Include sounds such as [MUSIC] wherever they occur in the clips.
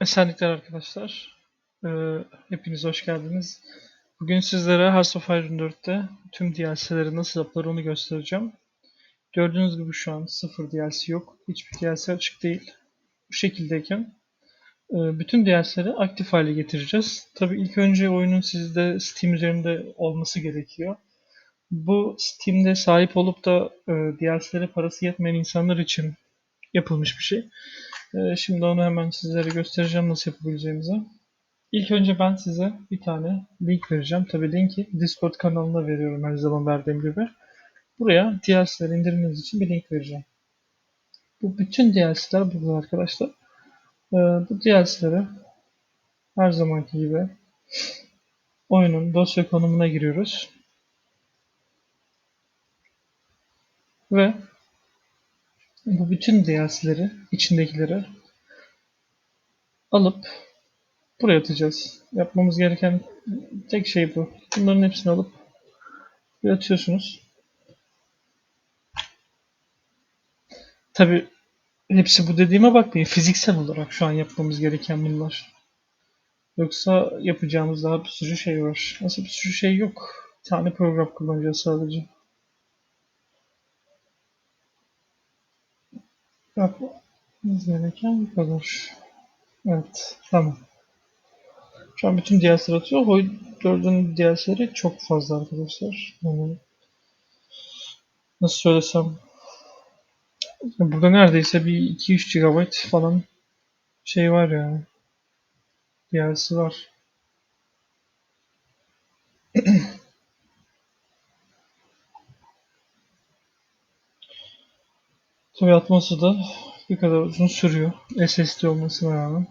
Esenlikler arkadaşlar. Ee, hepiniz hoş geldiniz. Bugün sizlere Hearts of Iron 4'te tüm DLC'leri nasıl yapılır onu göstereceğim. Gördüğünüz gibi şu an sıfır DLC yok. Hiçbir DLC açık değil. Bu şekildeyken e, bütün DLC'leri aktif hale getireceğiz. Tabi ilk önce oyunun sizde Steam üzerinde olması gerekiyor. Bu Steam'de sahip olup da e, DLC'lere parası yetmeyen insanlar için yapılmış bir şey. Ee, Şimdi onu hemen sizlere göstereceğim nasıl yapabileceğimizi. İlk önce ben size bir tane link vereceğim. Tabii linki Discord kanalına veriyorum her zaman verdiğim gibi. Buraya DLC'leri indirmeniz için bir link vereceğim. Bu bütün DLC'ler burada arkadaşlar. Ee, Bu DLC'lere her zamanki gibi oyunun dosya konumuna giriyoruz. Ve bu bütün DLC'leri, içindekileri alıp buraya atacağız. Yapmamız gereken tek şey bu. Bunların hepsini alıp buraya atıyorsunuz. Tabi hepsi bu dediğime bakmayın. Fiziksel olarak şu an yapmamız gereken bunlar. Yoksa yapacağımız daha bir sürü şey var. Nasıl bir sürü şey yok. Bir tane program kullanacağız sadece. Yapmamız gereken bu kadar. Evet, tamam. Şu an bütün DLC'ler atıyor. O gördüğün DLC'leri çok fazla arkadaşlar. Yani nasıl söylesem burada neredeyse bir 2-3 GB falan şey var yani. DLC var. Tabi atması da bir kadar uzun sürüyor. SSD olmasına rağmen.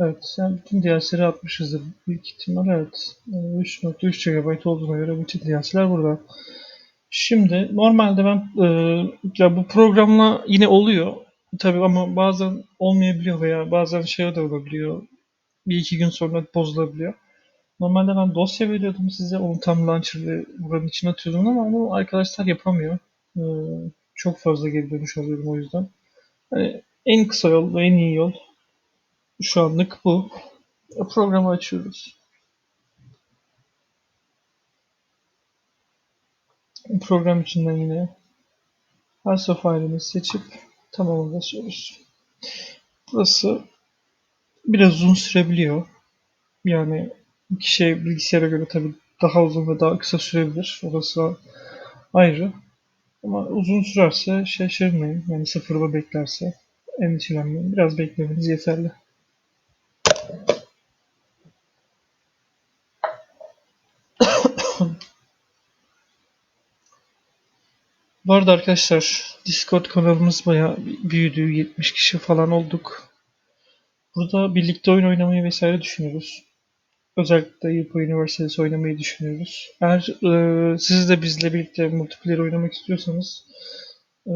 Evet, yani bütün DLC'leri atmışızdır büyük ihtimal. Evet, Ee, 3.3 GB olduğuna göre bütün DLC'ler burada. Şimdi normalde ben e, ya bu programla yine oluyor tabii ama bazen olmayabiliyor veya bazen şey de olabiliyor. Bir iki gün sonra bozulabiliyor. Normalde ben dosya veriyordum size, onu tam launcher'ı buranın içine atıyordum ama onu arkadaşlar yapamıyor. Ee, çok fazla geri dönüş alıyorum o yüzden. Yani en kısa yol, en iyi yol şu anlık bu. Programı açıyoruz. Program içinden yine House of Iron'ı seçip tamam'a basıyoruz. Burası biraz uzun sürebiliyor. Yani kişiye bilgisayara göre tabii daha uzun ve daha kısa sürebilir. Orası ayrı. Ama uzun sürerse şaşırmayın. Yani sıfırda beklerse endişelenmeyin. Biraz beklemeniz yeterli. [COUGHS] Bu arada arkadaşlar Discord kanalımız bayağı büyüdü. 70 kişi falan olduk. Burada birlikte oyun oynamayı vesaire düşünüyoruz. Özellikle Yapı Üniversitesi oynamayı düşünüyoruz. Eğer e, siz de bizle birlikte multiplayer oynamak istiyorsanız e,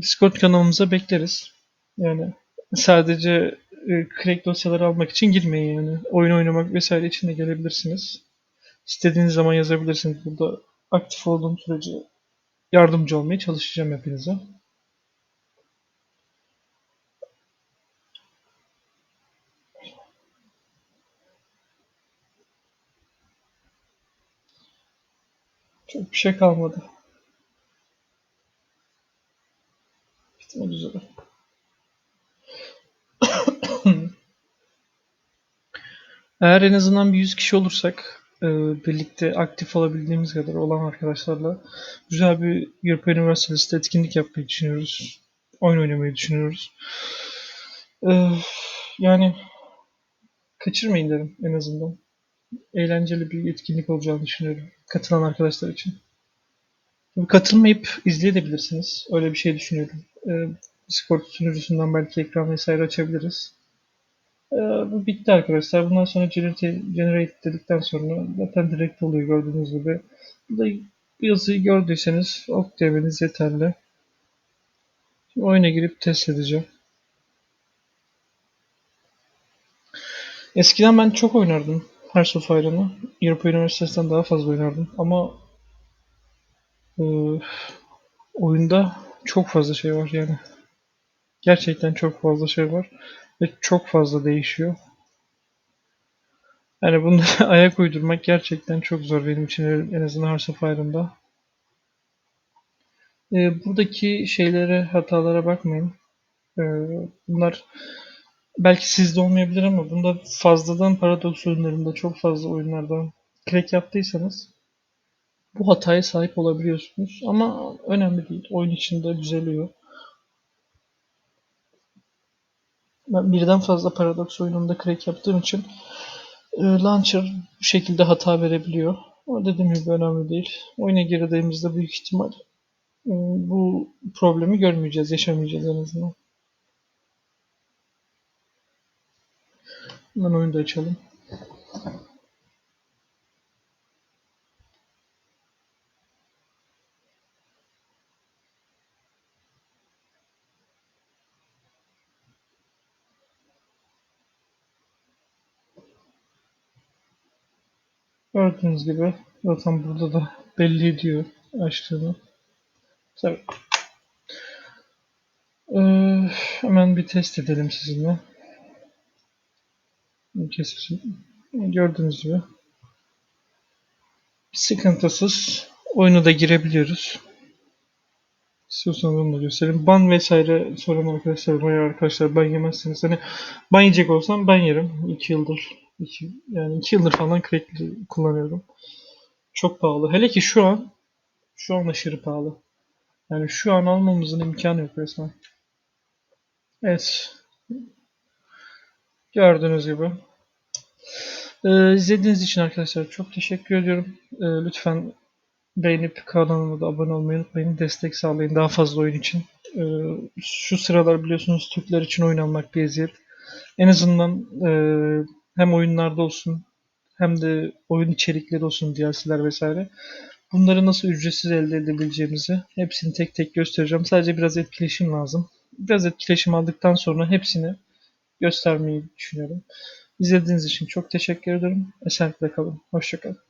Discord kanalımıza bekleriz. Yani sadece e, crack dosyaları almak için girmeyin yani. Oyun oynamak vesaire için de gelebilirsiniz. İstediğiniz zaman yazabilirsiniz. Burada aktif olduğum sürece yardımcı olmaya çalışacağım hepinize. Çok bir şey kalmadı. Bitmek üzere. [COUGHS] Eğer en azından bir 100 kişi olursak e, birlikte aktif olabildiğimiz kadar olan arkadaşlarla güzel bir Europe Üniversitesi'nde etkinlik yapmayı düşünüyoruz. Oyun oynamayı düşünüyoruz. E, yani kaçırmayın derim en azından. Eğlenceli bir etkinlik olacağını düşünüyorum. Katılan arkadaşlar için. Katılmayıp izleyebilirsiniz. Öyle bir şey düşünüyorum. E, Discord sunucusundan belki ekran vesaire açabiliriz. Ee, bu bitti arkadaşlar. Bundan sonra generate, generate dedikten sonra zaten direkt oluyor gördüğünüz gibi. Burada bu yazıyı gördüyseniz ok demeniz yeterli. Şimdi oyuna girip test edeceğim. Eskiden ben çok oynardım Hearts of Iron'ı. Europa Üniversitesi'nden daha fazla oynardım ama e, oyunda çok fazla şey var yani. Gerçekten çok fazla şey var. ve çok fazla değişiyor. Yani bunlara [LAUGHS] ayak uydurmak gerçekten çok zor benim için en azından Hearts of Iron'da. Ee, buradaki şeylere, hatalara bakmayın. Ee, bunlar belki sizde olmayabilir ama bunda fazladan paradoks oyunlarında çok fazla oyunlarda crack yaptıysanız bu hataya sahip olabiliyorsunuz. Ama önemli değil. Oyun içinde düzeliyor. Ben birden fazla paradoks oyununda crack yaptığım için e, launcher bu şekilde hata verebiliyor. Ama dediğim gibi önemli değil. Oyuna girdiğimizde büyük ihtimal e, bu problemi görmeyeceğiz, yaşamayacağız en azından. Hemen oyunu da açalım. Gördüğünüz gibi zaten burada da belli ediyor açtığını. Tabii. Ee, hemen bir test edelim sizinle. Kesin. Gördüğünüz gibi sıkıntısız oyuna da girebiliyoruz. İstiyorsanız onu da göstereyim. Ban vesaire soran arkadaşlar, bayağı arkadaşlar ban yemezsiniz. Hani ban yiyecek olsam ben yerim. 2 yıldır. Iki, yani 2 yıldır falan crackli kullanıyorum. Çok pahalı. Hele ki şu an şu an aşırı pahalı. Yani şu an almamızın imkanı yok resmen. Evet. Gördüğünüz gibi. Ee, izlediğiniz için arkadaşlar çok teşekkür ediyorum. Ee, lütfen beğenip kanalıma da abone olmayı unutmayın. Destek sağlayın daha fazla oyun için. Ee, şu sıralar biliyorsunuz Türkler için oyun almak bir eziyet. En azından e, hem oyunlarda olsun hem de oyun içerikleri olsun DLC'ler vesaire. Bunları nasıl ücretsiz elde edebileceğimizi hepsini tek tek göstereceğim. Sadece biraz etkileşim lazım. Biraz etkileşim aldıktan sonra hepsini göstermeyi düşünüyorum. İzlediğiniz için çok teşekkür ederim. Esenlikle kalın. Hoşçakalın.